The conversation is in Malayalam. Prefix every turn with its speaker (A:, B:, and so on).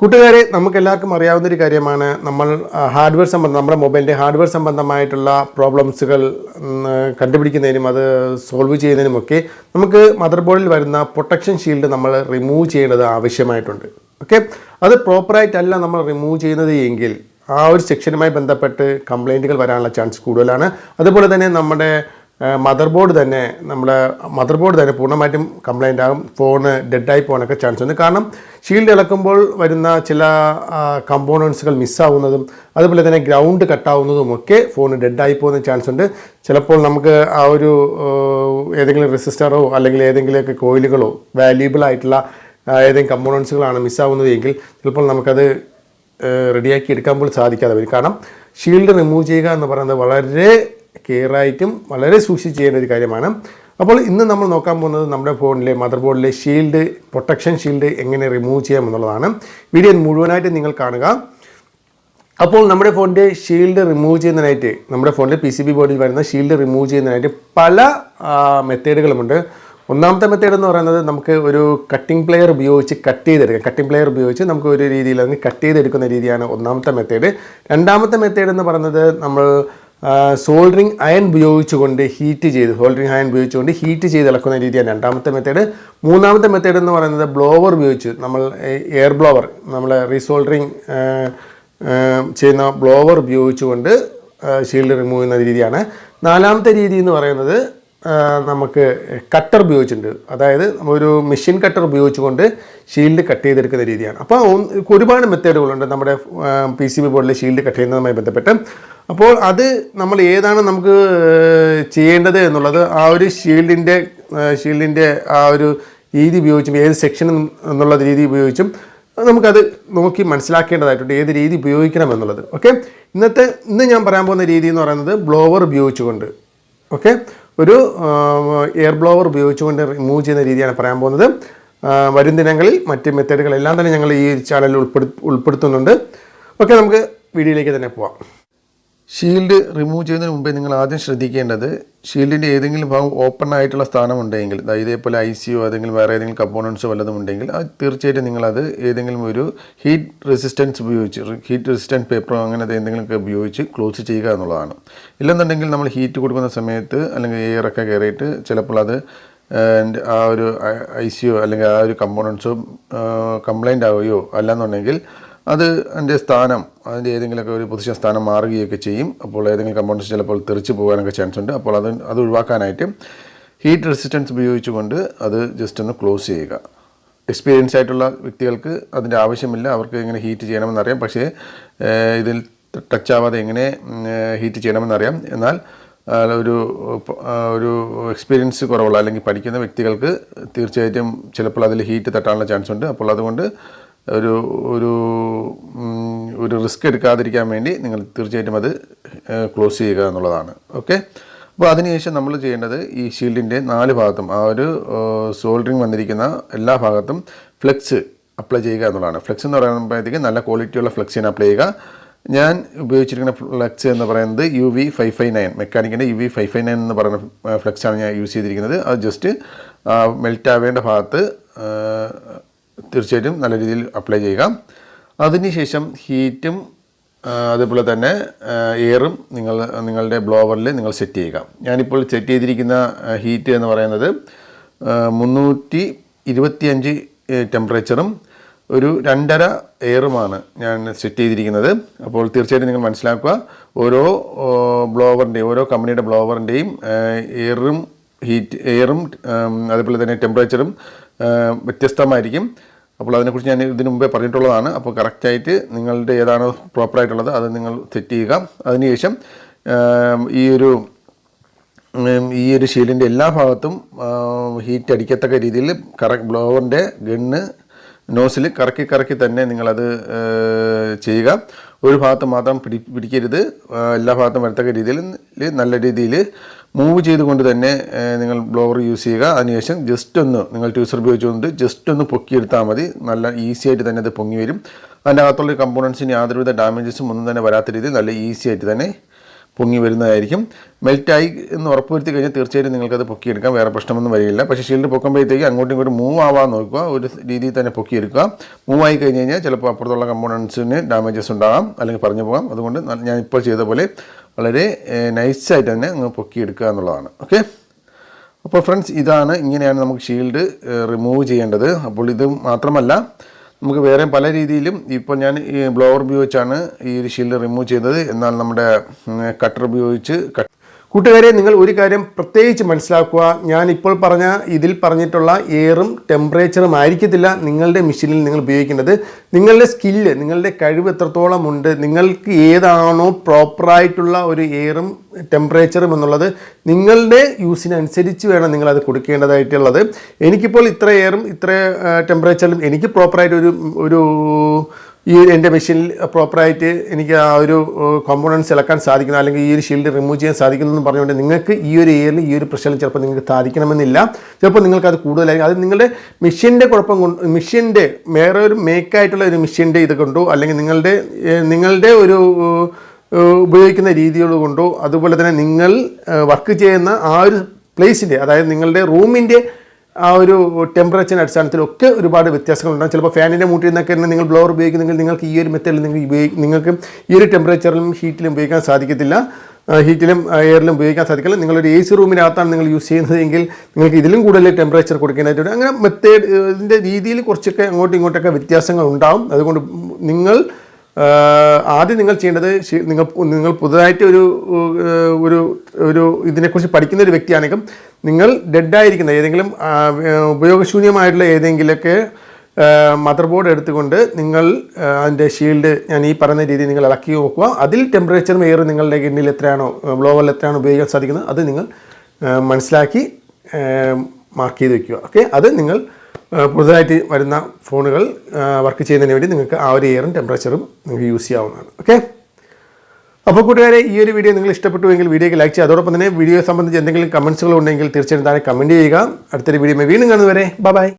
A: കൂട്ടുകാരെ നമുക്ക് എല്ലാവർക്കും അറിയാവുന്ന ഒരു കാര്യമാണ്. നമ്മൾ ഹാർഡ്വെയർ സംബന്ധം നമ്മുടെ മൊബൈലിന്റെ ഹാർഡ്വെയർ സംബന്ധമായിട്ടുള്ള പ്രോബ്ലംസുകൾ കണ്ടുപിടിക്കുന്നതിനും അത് സോൾവ് ചെയ്യുന്നതിനുമൊക്കെ നമുക്ക് മദർ ബോർഡിൽ വരുന്ന പ്രൊട്ടക്ഷൻ ഷീൽഡ് നമ്മൾ റിമൂവ് ചെയ്യേണ്ടത് ആവശ്യമായിട്ടുണ്ട്. ഓക്കെ? അത് പ്രോപ്പറായിട്ടല്ല നമ്മൾ റിമൂവ് ചെയ്യുന്നത് എങ്കിൽ ആ ഒരു സെക്ഷനുമായി ബന്ധപ്പെട്ട് കംപ്ലൈന്റുകൾ വരാനുള്ള ചാൻസ് കൂടുതലാണ്. അതുപോലെ തന്നെ നമ്മുടെ മദർ ബോർഡ് തന്നെ നമ്മുടെ മദർ ബോർഡ് തന്നെ പൂർണമായിട്ടും കംപ്ലൈന്റ് ആകും. ഫോണ് ഡെഡായി പോകാനൊക്കെ ചാൻസ് ഉണ്ട്. കാരണം ഷീൽഡ് ഇളക്കുമ്പോൾ വരുന്ന ചില കമ്പോണൻസുകൾ മിസ്സാവുന്നതും അതുപോലെ തന്നെ ഗ്രൗണ്ട് കട്ടാവുന്നതും ഒക്കെ ഫോൺ ഡെഡായി പോകുന്ന ചാൻസ് ഉണ്ട്. ചിലപ്പോൾ നമുക്ക് ആ ഒരു ഏതെങ്കിലും റെസിസ്റ്ററോ അല്ലെങ്കിൽ ഏതെങ്കിലുമൊക്കെ കോയിലുകളോ വാല്യൂബിൾ ആയിട്ടുള്ള ഏതെങ്കിലും കമ്പോണൻസുകളാണ് മിസ്സാവുന്നത് എങ്കിൽ ചിലപ്പോൾ നമുക്കത് റെഡിയാക്കി എടുക്കാൻ പോലും സാധിക്കാതെ വരും. കാരണം ഷീൽഡ് റിമൂവ് ചെയ്യുക എന്ന് പറയുന്നത് വളരെ കെയറായിട്ടും വളരെ സൂക്ഷിച്ച് ചെയ്യേണ്ട ഒരു കാര്യമാണ്. അപ്പോൾ ഇന്ന് നമ്മൾ നോക്കാൻ പോകുന്നത് നമ്മുടെ ഫോണിലെ മദർ ബോർഡിലെ ഷീൽഡ് പ്രൊട്ടക്ഷൻ ഷീൽഡ് എങ്ങനെ റിമൂവ് ചെയ്യാം എന്നുള്ളതാണ്. വീഡിയോ മുഴുവനായിട്ട് നിങ്ങൾ കാണുക. അപ്പോൾ നമ്മുടെ ഫോണിന്റെ ഷീൽഡ് റിമൂവ് ചെയ്യുന്നതിനായിട്ട് നമ്മുടെ ഫോണിന്റെ പി സി ബി ബോർഡിൽ വരുന്ന ഷീൽഡ് റിമൂവ് ചെയ്യുന്നതിനായിട്ട് പല മെത്തേഡുകളുമുണ്ട്. ഒന്നാമത്തെ മെത്തേഡ് എന്ന് പറയുന്നത് നമുക്ക് ഒരു കട്ടിംഗ് പ്ലെയർ ഉപയോഗിച്ച് കട്ട് ചെയ്തെടുക്കാം. കട്ടിംഗ് പ്ലെയർ ഉപയോഗിച്ച് നമുക്ക് ഒരു രീതിയിൽ അതിന് കട്ട് ചെയ്തെടുക്കുന്ന രീതിയാണ് ഒന്നാമത്തെ മെത്തേഡ് രണ്ടാമത്തെ മെത്തേഡ് എന്ന് പറയുന്നത് നമ്മൾ സോൾഡറിങ് അയൺ ഉപയോഗിച്ചുകൊണ്ട് ഹീറ്റ് ചെയ്ത് സോൾഡറിങ് അയൺ ഉപയോഗിച്ചുകൊണ്ട് ഹീറ്റ് ചെയ്ത് ഇളക്കുന്ന രീതിയാണ് രണ്ടാമത്തെ മെത്തേഡ് മൂന്നാമത്തെ മെത്തേഡ് എന്ന് പറയുന്നത് ബ്ലോവർ ഉപയോഗിച്ച് നമ്മൾ എയർ ബ്ലോവർ നമ്മൾ റീസോൾഡറിങ് ചെയ്യുന്ന ബ്ലോവർ ഉപയോഗിച്ചുകൊണ്ട് ഷീൽഡ് റിമൂവ് ചെയ്യുന്ന രീതിയാണ്. നാലാമത്തെ രീതി എന്ന് പറയുന്നത് നമുക്ക് കട്ടർ ഉപയോഗിച്ചിട്ടുണ്ട്. അതായത് ഒരു മെഷീൻ കട്ടർ ഉപയോഗിച്ചുകൊണ്ട് ഷീൽഡ് കട്ട് ചെയ്തെടുക്കുന്ന രീതിയാണ്. അപ്പോൾ ഒരുപാട് മെത്തേഡുകളുണ്ട് നമ്മുടെ പി സി ബി ബോർഡിൽ ഷീൽഡ് കട്ട് ചെയ്യുന്നതുമായി ബന്ധപ്പെട്ട്. അപ്പോൾ അത് നമ്മൾ ഏതാണ് നമുക്ക് ചെയ്യേണ്ടത് എന്നുള്ളത് ആ ഒരു ഷീൽഡിന്റെ ഷീൽഡിന്റെ ആ ഒരു രീതി ഉപയോഗിച്ചും ഏത് സെക്ഷൻ എന്നുള്ള രീതി ഉപയോഗിച്ചും നമുക്കത് നോക്കി മനസ്സിലാക്കേണ്ടതായിട്ടുണ്ട് ഏത് രീതി ഉപയോഗിക്കണം എന്നുള്ളത്. ഓക്കെ ഇന്നത്തെ ഇന്ന് ഞാൻ പറയാൻ പോകുന്ന രീതി എന്ന് പറയുന്നത് ബ്ലോവർ ഉപയോഗിച്ചുകൊണ്ട്. ഓക്കെ ഒരു എയർ ബ്ലോവർ ഉപയോഗിച്ചുകൊണ്ട് റിമൂവ് ചെയ്യുന്ന രീതിയാണ് പറയാൻ പോകുന്നത്. വരും ദിനങ്ങളിൽ മറ്റ് മെത്തേഡുകളെല്ലാം തന്നെ ഞങ്ങൾ ഈ ചാനലിൽ ഉൾപ്പെടു ഉൾപ്പെടുത്തുന്നുണ്ട്. ഓക്കെ നമുക്ക് വീഡിയോയിലേക്ക് തന്നെ പോവാം.
B: ഷീൽഡ് റിമൂവ് ചെയ്യുന്നതിന് മുമ്പേ നിങ്ങൾ ആദ്യം ശ്രദ്ധിക്കേണ്ടത് ഷീൽഡിന്റെ ഏതെങ്കിലും ഭാഗം ഓപ്പൺ ആയിട്ടുള്ള സ്ഥാനം ഉണ്ടെങ്കിൽ ദാ ഇതേപോലെ ഐ സിയോ ഏതെങ്കിലും വേറെ ഏതെങ്കിലും കമ്പോണൻസോ വല്ലതും ഉണ്ടെങ്കിൽ അത് തീർച്ചയായിട്ടും നിങ്ങളത് ഏതെങ്കിലും ഒരു ഹീറ്റ് റെസിസ്റ്റൻസ് ഉപയോഗിച്ച് ഹീറ്റ് റെസിസ്റ്റന്റ് പേപ്പറോ അങ്ങനത്തെ എന്തെങ്കിലുമൊക്കെ ഉപയോഗിച്ച് ക്ലോസ് ചെയ്യുക എന്നുള്ളതാണ്. ഇല്ലെന്നുണ്ടെങ്കിൽ നമ്മൾ ഹീറ്റ് കൊടുക്കുന്ന സമയത്ത് അല്ലെങ്കിൽ എയറൊക്കെ കയറിയിട്ട് ചിലപ്പോൾ അത് ആ ഒരു ഐ സിയോ അല്ലെങ്കിൽ ആ ഒരു കമ്പോണൻസോ കംപ്ലൈന്റ് ആവുകയോ അല്ലാന്നുണ്ടെങ്കിൽ അത് അതിന്റെ സ്ഥാനം അതിന്റെ ഏതെങ്കിലുമൊക്കെ ഒരു പൊസിഷൻ സ്ഥാനം മാറുകയൊക്കെ ചെയ്യും. അപ്പോൾ ഏതെങ്കിലും കമ്പൗണ്ട്സ് ചിലപ്പോൾ തെറിച്ച് പോകാനൊക്കെ ചാൻസ് ഉണ്ട്. അപ്പോൾ അത് അത് ഒഴിവാക്കാനായിട്ട് ഹീറ്റ് റെസിസ്റ്റൻസ് ഉപയോഗിച്ചുകൊണ്ട് അത് ജസ്റ്റ് ഒന്ന് ക്ലോസ് ചെയ്യുക. എക്സ്പീരിയൻസ് ആയിട്ടുള്ള വ്യക്തികൾക്ക് അതിന്റെ ആവശ്യമില്ല. അവർക്ക് എങ്ങനെ ഹീറ്റ് ചെയ്യണമെന്നറിയാം പക്ഷേ ഇതിൽ ടച്ച് ആവാതെ എങ്ങനെ ഹീറ്റ് ചെയ്യണമെന്നറിയാം എന്നാൽ ഒരു ഒരു എക്സ്പീരിയൻസ് കുറവുള്ള അല്ലെങ്കിൽ പഠിക്കുന്ന വ്യക്തികൾക്ക് തീർച്ചയായിട്ടും ചിലപ്പോൾ അതിൽ ഹീറ്റ് തട്ടാനുള്ള ചാൻസ് ഉണ്ട്. അപ്പോൾ അതുകൊണ്ട് ഒരു ഒരു ഒരു റിസ്ക് എടുക്കാതിരിക്കാൻ വേണ്ടി നിങ്ങൾ തീർച്ചയായിട്ടും അത് ക്ലോസ് ചെയ്യുക എന്നുള്ളതാണ്. ഓക്കെ? അപ്പോൾ അതിനുശേഷം നമ്മൾ ചെയ്യേണ്ടത് ഈ ഷീൽഡിന്റെ നാല് ഭാഗത്തും ആ ഒരു സോൾഡറിങ് വന്നിരിക്കുന്ന എല്ലാ ഭാഗത്തും ഫ്ലെക്സ് അപ്ലൈ ചെയ്യുക എന്നുള്ളതാണ്. ഫ്ലെക്സ് എന്ന് പറയുമ്പോഴത്തേക്ക് നല്ല ക്വാളിറ്റിയുള്ള ഫ്ലെക്സിന് അപ്ലൈ ചെയ്യുക. ഞാൻ ഉപയോഗിച്ചിരിക്കുന്ന ഫ്ലെക്സ് എന്ന് പറയുന്നത് U V five five nine മെക്കാനിക്കിന്റെ U V five five nine എന്ന് പറയുന്ന ഫ്ലെക്സാണ് ഞാൻ യൂസ് ചെയ്തിരിക്കുന്നത്. അത് ജസ്റ്റ് മെൽറ്റ് ആവേണ്ട ഭാഗത്ത് തീർച്ചയായിട്ടും നല്ല രീതിയിൽ അപ്ലൈ ചെയ്യുക. അതിനുശേഷം ഹീറ്റും അതേപോലെ തന്നെ എയറും നിങ്ങൾ നിങ്ങളുടെ ബ്ലോവറിൽ നിങ്ങൾ സെറ്റ് ചെയ്യുക. ഞാനിപ്പോൾ സെറ്റ് ചെയ്തിരിക്കുന്ന ഹീറ്റ് എന്ന് പറയുന്നത് മുന്നൂറ്റി ഇരുപത്തിയഞ്ച് ടെമ്പറേച്ചറും ഒരു രണ്ടര എയറുമാണ് ഞാൻ സെറ്റ് ചെയ്തിരിക്കുന്നത്. അപ്പോൾ തീർച്ചയായിട്ടും നിങ്ങൾ മനസ്സിലാക്കുക ഓരോ ബ്ലോവറിന്റെയും ഓരോ കമ്പനിയുടെ ബ്ലോവറിന്റെയും എയറും ഹീറ്റ് എയറും അതേപോലെ തന്നെ ടെമ്പറേച്ചറും വ്യത്യസ്തമായിരിക്കും. അപ്പോൾ അതിനെക്കുറിച്ച് ഞാൻ ഇതിനു മുമ്പേ പറഞ്ഞിട്ടുള്ളതാണ്. അപ്പോൾ കറക്റ്റായിട്ട് നിങ്ങളുടെ ഏതാണോ പ്രോപ്പറായിട്ടുള്ളത് അത് നിങ്ങൾ സെറ്റ് ചെയ്യുക. അതിനുശേഷം ഈ ഒരു ഈ ഒരു ഷീലിന്റെ എല്ലാ ഭാഗത്തും ഹീറ്റ് അടിക്കത്തക്ക രീതിയിൽ കറ ബ്ലോവറിന്റെ ഗണ്ണ് നോസിൽ കറക്കി കറക്കി തന്നെ നിങ്ങളത് ചെയ്യുക. ഒരു ഭാഗത്ത് മാത്രം പിടി പിടിക്കരുത്. എല്ലാ ഭാഗത്തും വരത്തക്ക രീതിയിൽ നല്ല രീതിയിൽ മൂവ് ചെയ്തുകൊണ്ട് തന്നെ നിങ്ങൾ ബ്ലോവർ യൂസ് ചെയ്യുക. അതിനുശേഷം ജസ്റ്റ് ഒന്ന് നിങ്ങൾ ട്യൂസർ ഉപയോഗിച്ചുകൊണ്ട് ജസ്റ്റ് ഒന്ന് പൊക്കിയെടുത്താൽ മതി. നല്ല ഈസി ആയിട്ട് തന്നെ അത് പൊങ്ങി വരും. അതിന്റെ അകത്തുള്ള കമ്പോണൻസിന് യാതൊരുവിധ ഡാമേജസും ഒന്നും തന്നെ വരാത്ത രീതിയിൽ നല്ല ഈസി ആയിട്ട് തന്നെ പൊങ്ങി വരുന്നതായിരിക്കും. മെൽറ്റായി എന്ന് ഉറപ്പുവരുത്തി കഴിഞ്ഞാൽ തീർച്ചയായിട്ടും നിങ്ങൾക്കത് പൊക്കിയെടുക്കാം. വേറെ പ്രശ്നമൊന്നും വരികയില്ല. പക്ഷേ ഷീൽഡ് പൊക്കുമ്പോഴത്തേക്ക് അങ്ങോട്ടും ഇങ്ങോട്ടും മൂവ് ആവാൻ നോക്കുക. ഒരു രീതിയിൽ തന്നെ പൊക്കിയെടുക്കുക. മൂവ് ആയി കഴിഞ്ഞ് കഴിഞ്ഞാൽ ചിലപ്പോൾ അപ്പുറത്തുള്ള കമ്പോണൻസിന് ഡാമേജസ് ഉണ്ടാകാം. അല്ലെങ്കിൽ പറഞ്ഞു പോകാം. അതുകൊണ്ട് ഞാൻ ഇപ്പോൾ ചെയ്ത പോലെ വളരെ നൈസായിട്ട് തന്നെ അങ്ങ് പൊക്കിയെടുക്കുക എന്നുള്ളതാണ്. ഓക്കെ? അപ്പോൾ ഫ്രണ്ട്സ് ഇതാണ് ഇങ്ങനെയാണ് നമുക്ക് ഷീൽഡ് റിമൂവ് ചെയ്യേണ്ടത്. അപ്പോൾ ഇത് മാത്രമല്ല നമുക്ക് വേറെ പല രീതിയിലും ഇപ്പോൾ ഞാൻ ഈ ബ്ലോവർ ഉപയോഗിച്ചാണ് ഈ ഒരു ഷീൽഡ് റിമൂവ് ചെയ്തത്. എന്നാൽ നമ്മുടെ കട്ടർ ഉപയോഗിച്ച്
A: കൂട്ടുകാരെ നിങ്ങൾ ഒരു കാര്യം പ്രത്യേകിച്ച് മനസ്സിലാക്കുക. ഞാനിപ്പോൾ പറഞ്ഞ ഇതിൽ പറഞ്ഞിട്ടുള്ള എയറും ടെമ്പറേച്ചറും ആയിരിക്കത്തില്ല നിങ്ങളുടെ മെഷീനിൽ നിങ്ങൾ ഉപയോഗിക്കേണ്ടത്. നിങ്ങളുടെ സ്കില്ല് നിങ്ങളുടെ കഴിവ് എത്രത്തോളം ഉണ്ട് നിങ്ങൾക്ക് ഏതാണോ പ്രോപ്പറായിട്ടുള്ള ഒരു എയറും ടെമ്പറേച്ചറും എന്നുള്ളത് നിങ്ങളുടെ യൂസിനനുസരിച്ച് വേണം നിങ്ങളത് കൊടുക്കേണ്ടതായിട്ടുള്ളത്. എനിക്കിപ്പോൾ ഇത്ര എയറും ഇത്ര ടെമ്പറേച്ചറും എനിക്ക് പ്രോപ്പറായിട്ട് ഒരു ഒരു ഈ എന്റെ മെഷീനിൽ പ്രോപ്പറായിട്ട് എനിക്ക് ആ ഒരു കോമ്പോണൻസ് ഇളക്കാൻ സാധിക്കുന്നു. അല്ലെങ്കിൽ ഈ ഒരു ഷീൽഡ് റിമൂവ് ചെയ്യാൻ സാധിക്കുന്നു എന്ന് പറഞ്ഞുകൊണ്ട് നിങ്ങൾക്ക് ഈ ഒരു ഇയറിൽ ഈ ഒരു പ്രശ്നം ചിലപ്പോൾ നിങ്ങൾക്ക് സാധിക്കണമെന്നില്ല. ചിലപ്പോൾ നിങ്ങൾക്ക് അത് കൂടുതലായിരിക്കും അത് നിങ്ങളുടെ മെഷീന്റെ കുഴപ്പം കൊണ്ട് മെഷീന്റെ വേറെ ഒരു മേക്കായിട്ടുള്ള ഒരു മെഷീന്റെ ഇത് കൊണ്ടോ അല്ലെങ്കിൽ നിങ്ങളുടെ നിങ്ങളുടെ ഒരു ഉപയോഗിക്കുന്ന രീതികൾ കൊണ്ടോ അതുപോലെ തന്നെ നിങ്ങൾ വർക്ക് ചെയ്യുന്ന ആ ഒരു പ്ലേസിന്റെ അതായത് നിങ്ങളുടെ റൂമിന്റെ ആ ഒരു ടെമ്പറേച്ചറിന്റെ അടിസ്ഥാനത്തിലൊക്കെ ഒരുപാട് വ്യത്യാസങ്ങളുണ്ടാകും. ചിലപ്പോൾ ഫാനിന്റെ മൂട്ടിൽ നിന്നൊക്കെ തന്നെ നിങ്ങൾ ബ്ലോവർ ഉപയോഗിക്കുന്നെങ്കിൽ നിങ്ങൾക്ക് ഈ ഒരു മെത്തേഡിൽ നിങ്ങൾ ഉപയോഗി നിങ്ങൾക്ക് ഈ ഒരു ടെമ്പറേച്ചറിലും ഹീറ്റിലും ഉപയോഗിക്കാൻ സാധിക്കത്തില്ല. ഹീറ്റിലും എയറിലും ഉപയോഗിക്കാൻ സാധിക്കില്ല നിങ്ങളൊരു എ സി റൂമിനകത്താണ് നിങ്ങൾ യൂസ് ചെയ്യുന്നതെങ്കിൽ നിങ്ങൾക്ക് ഇതിലും കൂടുതൽ ടെമ്പറേച്ചർ കൊടുക്കേണ്ടതായിട്ടുണ്ട്. അങ്ങനെ മെത്തേഡ് ഇതിന്റെ രീതിയിൽ കുറച്ചൊക്കെ അങ്ങോട്ടും ഇങ്ങോട്ടൊക്കെ വ്യത്യാസങ്ങൾ ഉണ്ടാവും. അതുകൊണ്ട് നിങ്ങൾ ആദ്യം നിങ്ങൾ ചെയ്യേണ്ടത് നിങ്ങൾ നിങ്ങൾ പുതുതായിട്ട് ഒരു ഒരു ഒരു ഇതിനെക്കുറിച്ച് പഠിക്കുന്ന ഒരു വ്യക്തിയാണെങ്കിൽ നിങ്ങൾ ഡെഡായിരിക്കുന്ന ഏതെങ്കിലും ഉപയോഗശൂന്യമായിട്ടുള്ള ഏതെങ്കിലുമൊക്കെ മദർ ബോർഡ് എടുത്തുകൊണ്ട് നിങ്ങൾ അതിന്റെ ഷീൽഡ് ഞാൻ ഈ പറയുന്ന രീതിയിൽ നിങ്ങൾ ഇളക്കി നോക്കുക അതിൽ ടെമ്പറേച്ചറും എയറും നിങ്ങളുടെ കിണ്ണിൽ എത്രയാണോ ബ്ലോവറിൽ എത്രയാണോ ഉപയോഗിക്കാൻ സാധിക്കുന്നത് അത് നിങ്ങൾ മനസ്സിലാക്കി മാർക്ക് ചെയ്ത് വെക്കുക. ഓക്കെ അത് നിങ്ങൾ പുതുതായിട്ട് വരുന്ന ഫോണുകൾ വർക്ക് ചെയ്യുന്നതിന് വേണ്ടി നിങ്ങൾക്ക് ആ ഒരു എയറും ടെമ്പറേച്ചറും നിങ്ങൾക്ക് യൂസ് ചെയ്യാവുന്നതാണ്. ഓക്കെ? അപ്പോൾ കൂട്ടുകാരെ ഈ ഒരു വീഡിയോ നിങ്ങൾ ഇഷ്ടപ്പെട്ടുവെങ്കിൽ വീഡിയോക്ക് ലൈക്ക് ചെയ്യുക. അതോടൊപ്പം തന്നെ വീഡിയോ സംബന്ധിച്ച് എന്തെങ്കിലും കമൻസുകൾ ഉണ്ടെങ്കിൽ തീർച്ചയായും താഴെ കമന്റ് ചെയ്യുക. അടുത്തൊരു വീഡിയോ വീണ്ടും കാണുന്നവരെ ബൈ